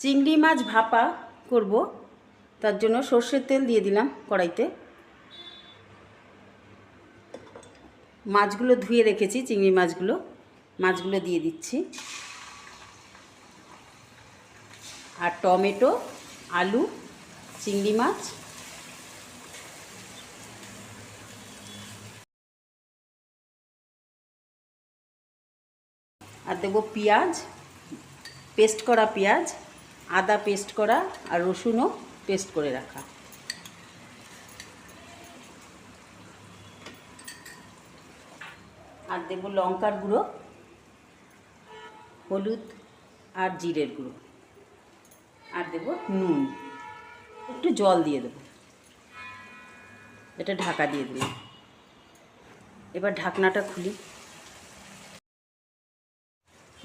চিংড়ি মাছ ভাপা করব। তার জন্য সর্ষের তেল দিয়ে দিলাম কড়াইতে। মাছগুলো ধুয়ে রেখেছি, চিংড়ি মাছগুলো। মাছগুলো দিয়ে দিচ্ছি। আর টমেটো, আলু, চিংড়ি মাছ। আর দেবো পেঁয়াজ, পেস্ট করা পেঁয়াজ। আদা পেস্ট করা আর রসুনও পেস্ট করে রাখা। আর দেব লঙ্কার গুঁড়ো, হলুদ আর জিরের গুঁড়ো। আর দেব নুন। একটু জল দিয়ে দেবো। এটা ঢাকা দিয়ে দিলাম। এবার ঢাকনাটা খুলি।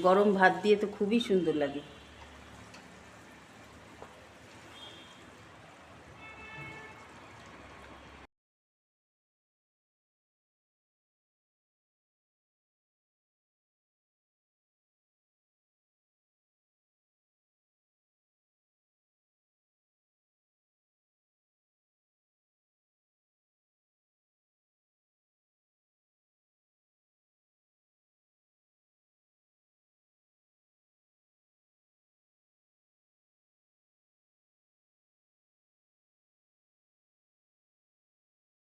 গরম ভাত দিয়ে তো খুবই সুন্দর লাগে।